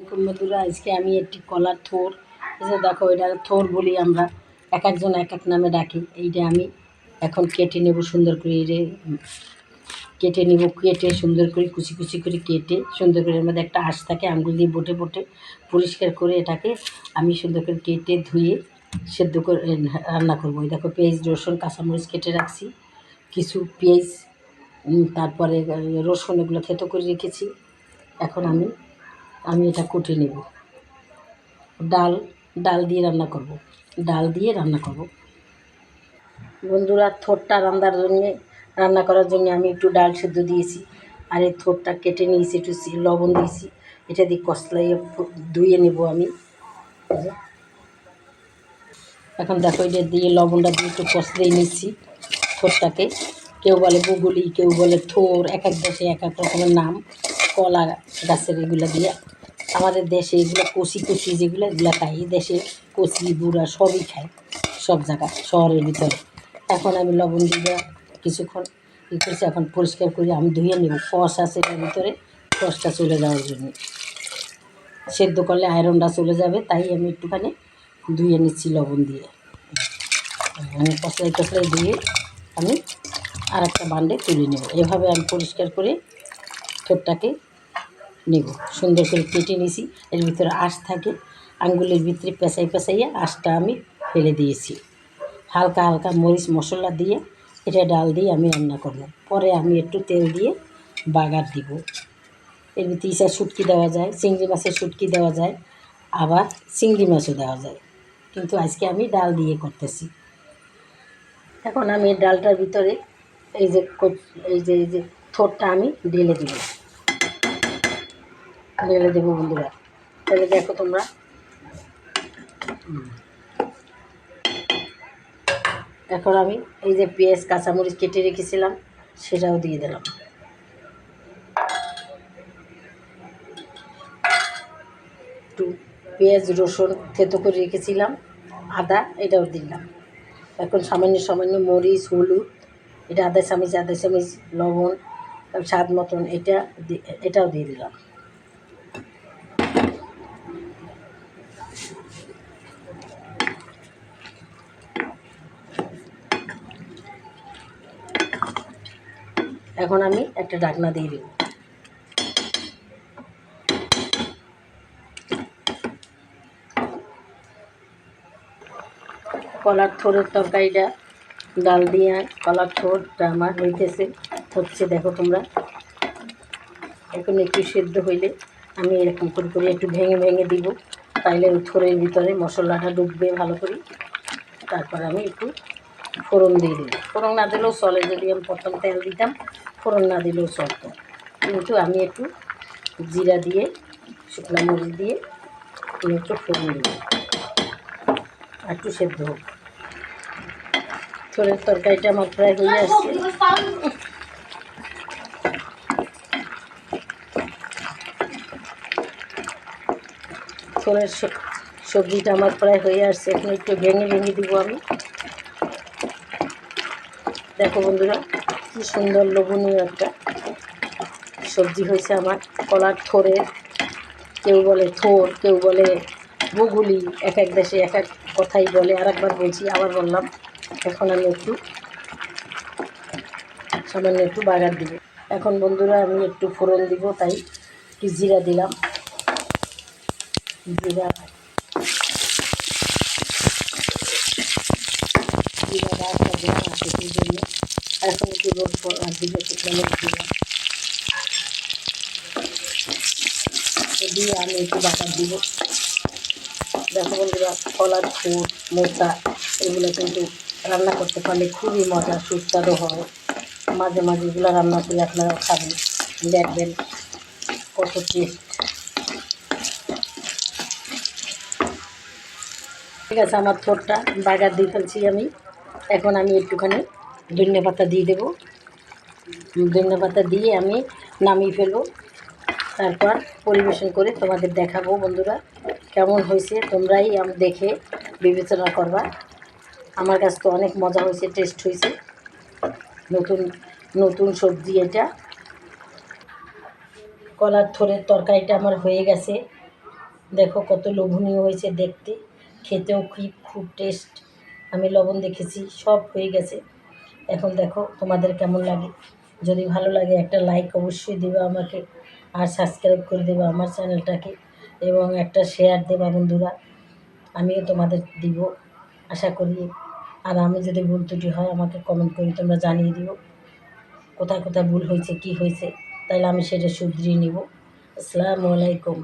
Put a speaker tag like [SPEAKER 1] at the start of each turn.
[SPEAKER 1] বন্ধুরা, আজকে আমি একটি কলার থোর। যে দেখো, এটা থোর বলি আমরা। এক একজন এক এক নামে ডাকি। এইটা আমি এখন কেটে নেব সুন্দর করে। যে কেটে নেব, কেটে সুন্দর করে, কুচি কুচি করে কেটে সুন্দর করে। এর মধ্যে একটা আঁশ থাকে, আঙুল দিয়ে বটে বটে পরিষ্কার করে এটাকে আমি সুন্দর করে কেটে ধুয়ে সেদ্ধ করে রান্না করব। দেখো, পেঁয়াজ, রসুন, কাঁচামরিচ কেটে রাখছি। কিছু পেঁয়াজ তারপরে রসুন এগুলো থেতো করে রেখেছি। এখন আমি আমি এটা কুটে নেব। ডাল ডাল দিয়ে রান্না করব। ডাল দিয়ে রান্না করব। বন্ধুরা থোরটা রান্নার জন্য, রান্না করার জন্য আমি একটু ডাল সেদ্ধ দিয়েছি। আর এই থোরটা কেটে নিয়েছি, একটু লবণ দিয়েছি। এটা দিয়ে কষলাইয়ে ধুয়ে নেব আমি। এখন দেখো, এটা দিয়ে লবণটা দিয়ে একটু কষলেই নিচ্ছি থোরটাকে কেউ বলে বুগুলি কেউ বলে থোর, এক এক দেশে এক এক রকমের নাম। কলা গাছের এগুলো দিয়ে। আমাদের দেশে এগুলো কষি কষি যেগুলো, এগুলো খাই। এই দেশে কচি, বুড়া সবই খায় সব জায়গায়, শহরের ভিতরে। এখন আমি লবণ দিয়ে কিছুক্ষণ ই করছি, এখন পরিষ্কার করে আমি ধুয়ে নেব। কষ আছে এর ভিতরে, কষটা চলে যাওয়ার জন্য। সেদ্ধ করলে আয়রনটা চলে যাবে, তাই আমি একটুখানি ধুয়ে নিচ্ছি লবণ দিয়ে। আমি কষলাই কষলাই ধুয়ে আমি আর একটা বান্ডে তুলে নেব। এভাবে আমি পরিষ্কার করে ঠোঁটটাকে নেব। সুন্দর করে কেটে নিয়েছি এর ভিতরে আঁশ থাকে। আঙ্গুলের ভিতরে পেঁচাই পেঁচাইয়ে আঁশটা আমি ফেলে দিয়েছি। হালকা হালকা মরিচ মশলা দিয়ে এটা ডাল দিয়ে আমি রান্না করব। পরে আমি একটু তেল দিয়ে বাগার দিব। এর ভিতরে ইসা শুটকি দেওয়া যায়, চিংড়ি মাছের শুটকি দেওয়া যায়, আবার চিংড়ি মাছও দেওয়া যায়। কিন্তু আজকে আমি ডাল দিয়ে করতেছি। এখন আমি ডালটার ভিতরে এই যে এই যে এই যে থোরটা আমি ঢেলে দিব। ঢেলে দেবো বন্ধুরা। তাহলে দেখো তোমরা। এখন আমি এই যে পেঁয়াজ, কাঁচামরিচ কেটে রেখেছিলাম, সেটাও দিয়ে দিলাম। একটু পেঁয়াজ, রসুন থেতো করে রেখেছিলাম, আদা এটাও দিলাম। এখন সামান্য সামান্য মরিচ, হলুদ, এটা আধা চামচ আধা চামচ, লবণ, স্বাদ মতন এটা এটাও দিয়ে দিলাম। এখন আমি একটা ডাকনা দিয়ে দেবো। কলার থোড়ের তরকারিটা, ডাল দিয়ে কলার থোড়টা আমার হইতেছে। হচ্ছে দেখো তোমরা। এখন একটু সেদ্ধ হইলে আমি এরকম করে করে একটু ভেঙে ভেঙে দিব। তাইলে থোড়ের ভিতরে মশলাটা ডুববে ভালো করে। তারপর আমি একটু ফোড়ন দিয়ে দিই ফোড়ন না দিলেও চলে, যদি আমি প্রথম তেল দিতাম, ফোড়ন না দিলেও চলতো। কিন্তু আমি একটু জিরা দিয়ে, শুকনো মরিচ দিয়ে একটু ফোড়ন আর একটু সেদ্ধ হোক। ছোলের তরকারিটা আমার প্রায় হয়ে আসছে। ছোলের সবজিটা আমার প্রায় হয়ে আসছে। এখন একটু ভেঙে ভেঙে দিব আমি। দেখো বন্ধুরা, কি সুন্দর লোভনীয় একটা সবজি হয়েছে আমার। কলার থোরের কেউ বলে থোর, কেউ বলে বগুলি, এক এক দেশে এক এক কথাই বলে। আর একবার বলছি, আবার বললাম, এখন আমি একটু সামান্য একটু বাগার দিব। এখন বন্ধুরা, আমি একটু ফোড়ন দিব, তাই একটু জিরা দিলাম। জিরা জিরা দিলাম জন্য এখন একটু রোদ দিকে শুকনো দিলাম দিয়ে আমি একটু বাগার দিব দেখো বন্ধুরা কলার ফুট মোচা এগুলো কিন্তু রান্না করতে পারলে খুবই মজা সুস্বাদু হয় মাঝে মাঝে এগুলো রান্না করে আপনারা খাবেন দেখবেন কত টেস্ট ঠিক আছে, আমার থোরটা বাগার দিয়ে ফেলছি আমি। এখন আমি একটুখানি ধনিয়া পাতা দিয়ে দেবো। ধনিয়া পাতা দিয়ে আমি নামিয়ে ফেলব। তারপর পরিবেশন করে তোমাদের দেখাবো বন্ধুরা, কেমন হয়েছে তোমরাই আম দেখে বিবেচনা করবা। আমার কাছে তো অনেক মজা হয়েছে টেস্ট হয়েছে। নতুন নতুন সবজি এটা। কলার থোরের তরকারিটা আমার হয়ে গেছে। দেখো কত লোভনীয় হয়েছে দেখতে। খেতেও খুব খুব টেস্ট আমি লবণ দেখেছি, সব হয়ে গেছে। এখন দেখো তোমাদের কেমন লাগে। যদি ভালো লাগে একটা লাইক অবশ্যই দেবে আমাকে আর সাবস্ক্রাইব করে দেবে আমার চ্যানেলটাকে এবং একটা শেয়ার দেবা বন্ধুরা। আমিও তোমাদের দিব, আশা করি। আর আমি যদি ভুল ত্রুটি হয় আমাকে কমেন্ট করে তোমরা জানিয়ে দিও। কোথায় কোথায় ভুল হয়েছে, কি হয়েছে তাহলে আমি সেটা শুধরিয়ে নিব। আসসালামু আলাইকুম।